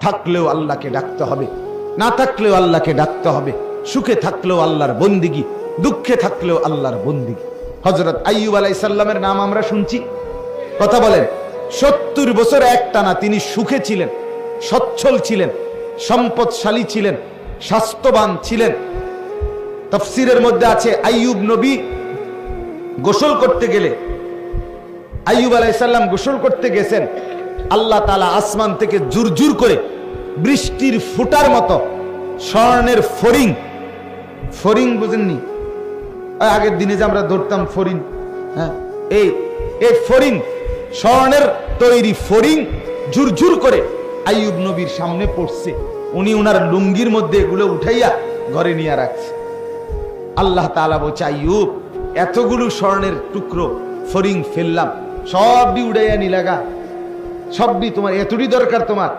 থাকলেও আল্লাহকে ডাকতে হবে। না থাকলেও আল্লাহকে ডাকতে হবে। সুখে থাকলেও আল্লাহর বন্দিগি, দুঃখে থাকলেও আল্লাহর বন্দিগি। হজরত আইয়ুব আলাইসাল্লামের নাম আমরা শুনছি। কথা বলেন, সত্তর বছর একটানা তিনি সুখে ছিলেন, সচ্ছল ছিলেন, সম্পদশালী ছিলেন, স্বাস্থ্যবান ছিলেন। তফসিরের মধ্যে আছে, আইয়ুব নবী গোসল করতে গেলে, আইয়ুব আলাইসাল্লাম গোসল করতে গেছেন, আল্লাহ তালা আসমান থেকে জুরজুর করে বৃষ্টির ফুটার মতো, স্বর্ণের ফরিং ফরিং বুঝেননি? আগের দিনে যে আমরা ধরতাম ফরিং হ্যাঁ? এই এই ফরিং স্বর্ণের তৈরি ফরিং ঝুরঝুর করে আইয়ুব নবীর সামনে পড়ছে। উনি উনার লুঙ্গির মধ্যে এগুলো উঠাইয়া ঘরে নিয়ে রাখছে। আল্লাহ তালা বলছে, আইয়ুব, এতগুলো স্বর্ণের টুকরো ফরিং ফেললাম, সবই উড়াইয়া নিলাগা সবই তোমার, এতটি দরকার তোমার।